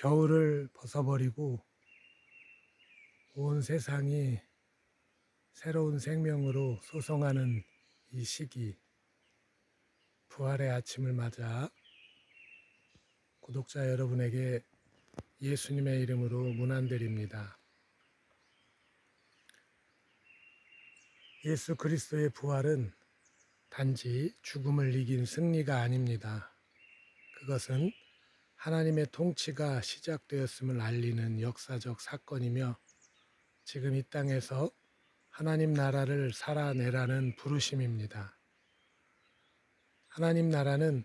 겨울을 벗어버리고 온 세상이 새로운 생명으로 소송하는 이 시기, 부활의 아침을 맞아 구독자 여러분에게 예수님의 이름으로 문안드립니다. 예수 그리스도의 부활은 단지 죽음을 이긴 승리가 아닙니다. 그것은 하나님의 통치가 시작되었음을 알리는 역사적 사건이며 지금 이 땅에서 하나님 나라를 살아내라는 부르심입니다. 하나님 나라는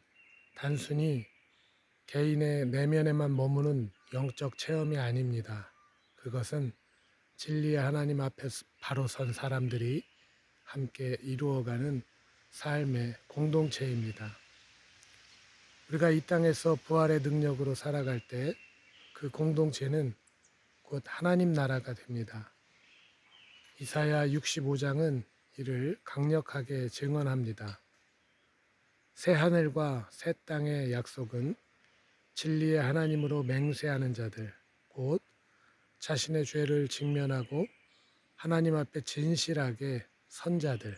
단순히 개인의 내면에만 머무는 영적 체험이 아닙니다. 그것은 진리의 하나님 앞에 바로 선 사람들이 함께 이루어가는 삶의 공동체입니다. 우리가 이 땅에서 부활의 능력으로 살아갈 때 그 공동체는 곧 하나님 나라가 됩니다. 이사야 65장은 이를 강력하게 증언합니다. 새 하늘과 새 땅의 약속은 진리의 하나님으로 맹세하는 자들, 곧 자신의 죄를 직면하고 하나님 앞에 진실하게 선 자들,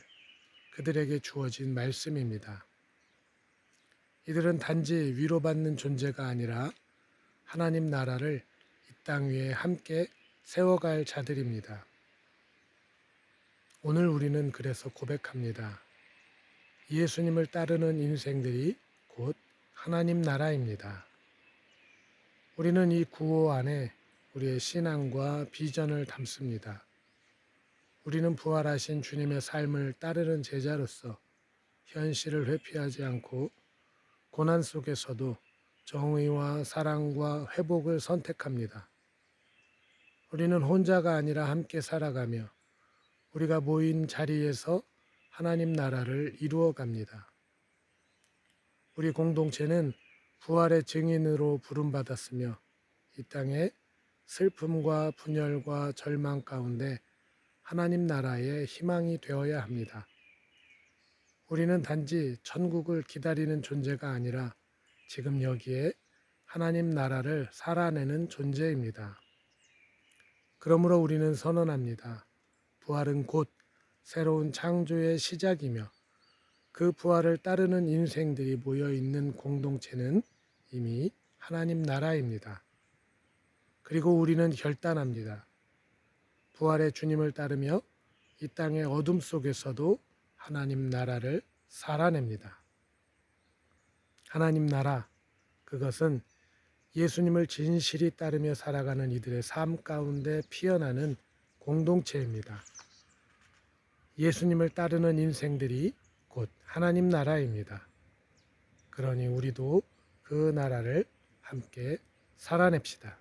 그들에게 주어진 말씀입니다. 이들은 단지 위로받는 존재가 아니라 하나님 나라를 이 땅 위에 함께 세워갈 자들입니다. 오늘 우리는 그래서 고백합니다. 예수님을 따르는 인생들이 곧 하나님 나라입니다. 우리는 이 구호 안에 우리의 신앙과 비전을 담습니다. 우리는 부활하신 주님의 삶을 따르는 제자로서 현실을 회피하지 않고 고난 속에서도 정의와 사랑과 회복을 선택합니다. 우리는 혼자가 아니라 함께 살아가며 우리가 모인 자리에서 하나님 나라를 이루어 갑니다. 우리 공동체는 부활의 증인으로 부름받았으며 이 땅에 슬픔과 분열과 절망 가운데 하나님 나라의 희망이 되어야 합니다. 우리는 단지 천국을 기다리는 존재가 아니라 지금 여기에 하나님 나라를 살아내는 존재입니다. 그러므로 우리는 선언합니다. 부활은 곧 새로운 창조의 시작이며 그 부활을 따르는 인생들이 모여 있는 공동체는 이미 하나님 나라입니다. 그리고 우리는 결단합니다. 부활의 주님을 따르며 이 땅의 어둠 속에서도 하나님 나라를 살아냅니다. 하나님 나라, 그것은 예수님을 진실히 따르며 살아가는 이들의 삶 가운데 피어나는 공동체입니다. 예수님을 따르는 인생들이 곧 하나님 나라입니다. 그러니 우리도 그 나라를 함께 살아냅시다.